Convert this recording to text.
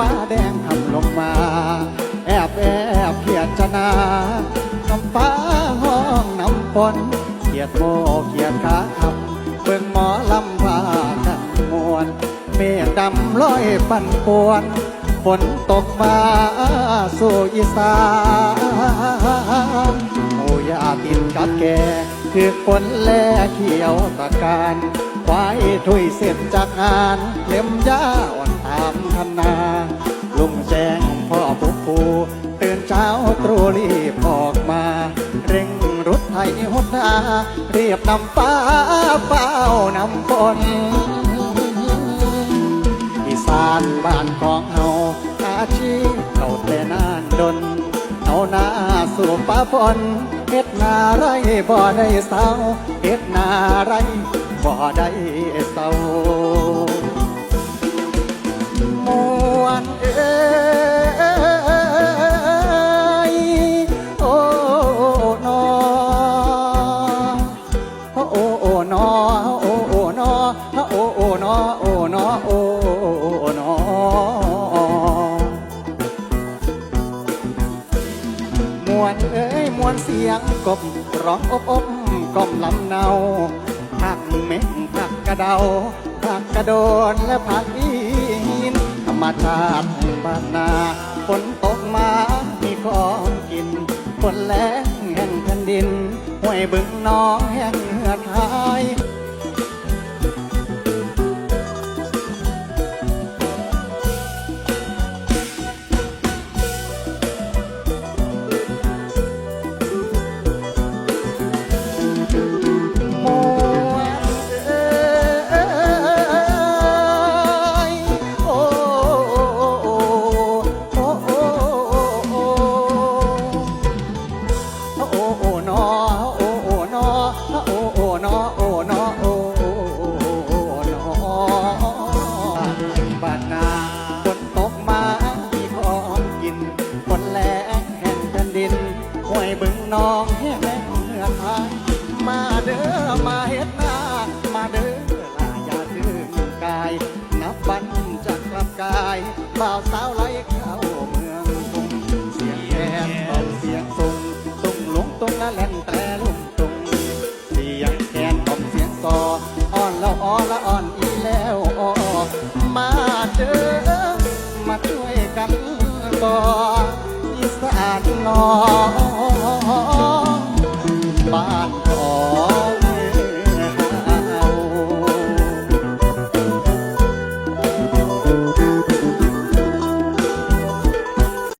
ป้าแดงทำลงมา แอบแอบเขียดชนะน้ำฟ้าห้องน้ำฝนเขียดโมเขียดขาคำเบิ่งหมอลำพากันมวนเมฆดำลอยปั่นป่วนฝนตกมาสู่อีสานโอ้ยาตินกับแกคือฝนแลเขียวตะการควายถุยเสร็จจากงานเล็มยาอ่อนตามคนา ลุงแจ้งพ่อปุ๊ปูตื่นเช้าตรู่รีบออกมา เร่งรุดไทยหดนาเรียบนำฟ้าเป้านำฝนอีสานบ้านของเฮาอาชีพเก่าแต่นานดนเอาหน้าสู่ฟ้าฝนเฮ็ดนาไรบ่ได้เศร้าเฮ็ดนาไรบ่ได้เศร้า วน เอ้ยมวนเสียงกบร้องอบอบกล่อมลำเนาผักเม็ดผักกระเดาผักกระโดนและผักอีหินธรรมชาติบ้านนาฝนตกมา มีของกินฝนแล้งแห่งแผ่นดินห้วยบึงน้องแห่งเหือไทย โอ้โอ้นอโอ้โอ้นอโอ้โอ้นอโอ้นอโอ้โอ้นอบ้านนาฝนตกมามีของกินฝนแรงแห่งแผ่นดินห้วยบึงนองแห้งแล้งเหือหายมาเด้อมาเฮ็ดนามาเด้อลาอย่าถึงกาย นับวันจะกลับกายบ่าวสาว ล้วอ่อนละอ่อนอีแล้วออมาเจอมาช่วยกันก่ออีสานนอ